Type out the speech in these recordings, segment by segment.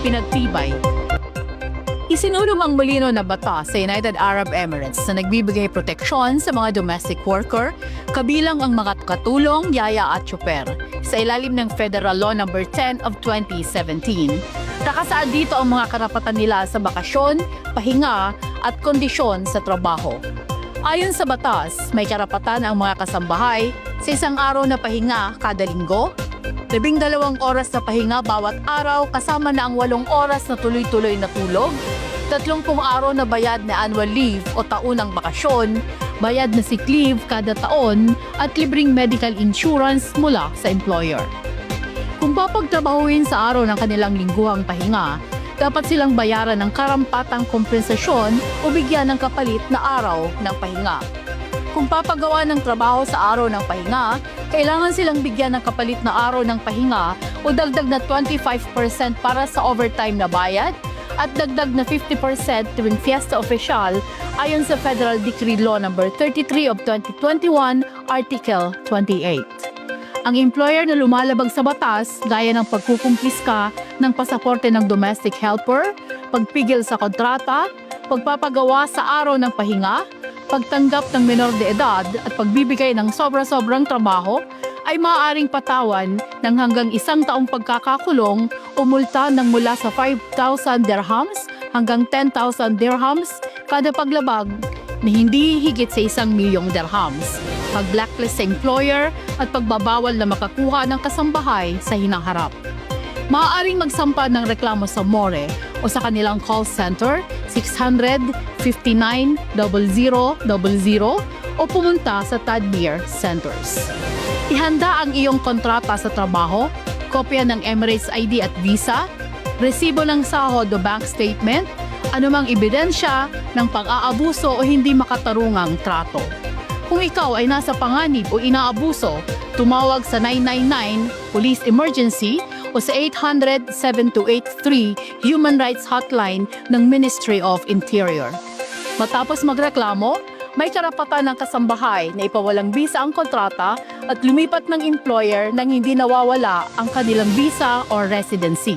pinagtibay. Isinulong ang mulino na batas sa United Arab Emirates na nagbibigay proteksyon sa mga domestic worker, kabilang ang mga katulong, yaya at tsuper, sa ilalim ng Federal Law No. 10 of 2017. Nakasaad dito ang mga karapatan nila sa bakasyon, pahinga at kondisyon sa trabaho. Ayon sa batas, may karapatan ang mga kasambahay sa isang araw na pahinga kada linggo, labing dalawang oras na pahinga bawat araw kasama na ang walong oras na tuloy-tuloy na tulog, tatlongpung araw na bayad na annual leave o taunang bakasyon, bayad na sick leave kada taon at libreng medical insurance mula sa employer. Kung papagtrabahuin sa araw ng kanilang lingguhang pahinga, dapat silang bayaran ng karampatang kompensasyon o bigyan ng kapalit na araw ng pahinga. Kung papagawa ng trabaho sa araw ng pahinga, kailangan silang bigyan ng kapalit na araw ng pahinga o dagdag na 25% para sa overtime na bayad at dagdag na 50% tuwing fiesta official ayon sa Federal Decree Law No. 33 of 2021, Article 28. Ang employer na lumalabag sa batas gaya ng pagkukumpiska ng pasaporte ng domestic helper, pagpigil sa kontrata, pagpapagawa sa araw ng pahinga, pagtanggap ng menor de edad at pagbibigay ng sobra-sobrang trabaho ay maaaring patawan ng hanggang isang taong pagkakakulong o multa ng mula sa 5,000 dirhams hanggang 10,000 dirhams kada paglabag na hindi higit sa isang milyong dirhams, pag-blacklist sa employer at pagbabawal na makakuha ng kasambahay sa hinaharap. Maaaring magsampa ng reklamo sa MORE o sa kanilang call center 600-59-0000 o pumunta sa Tadmir Centers. Ihanda ang iyong kontrata sa trabaho, kopya ng Emirates ID at visa, resibo ng sahod o bank statement, anumang ebidensya ng pang-aabuso o hindi makatarungang trato. Kung ikaw ay nasa panganib o inaabuso, tumawag sa 999 Police Emergency o sa 800-7283 Human Rights Hotline ng Ministry of Interior. Matapos magreklamo, may karapatan ng kasambahay na ipawalang bisa ang kontrata at lumipat ng employer nang hindi nawawala ang kanilang visa or residency.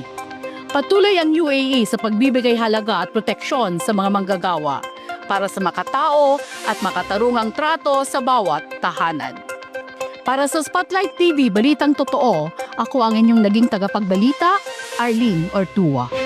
Patuloy ang UAE sa pagbibigay halaga at proteksyon sa mga manggagawa para sa makatao at makatarungang trato sa bawat tahanan. Para sa Spotlight TV Balitang Totoo, ako ang inyong naging tagapagbalita, Arlene Ortua.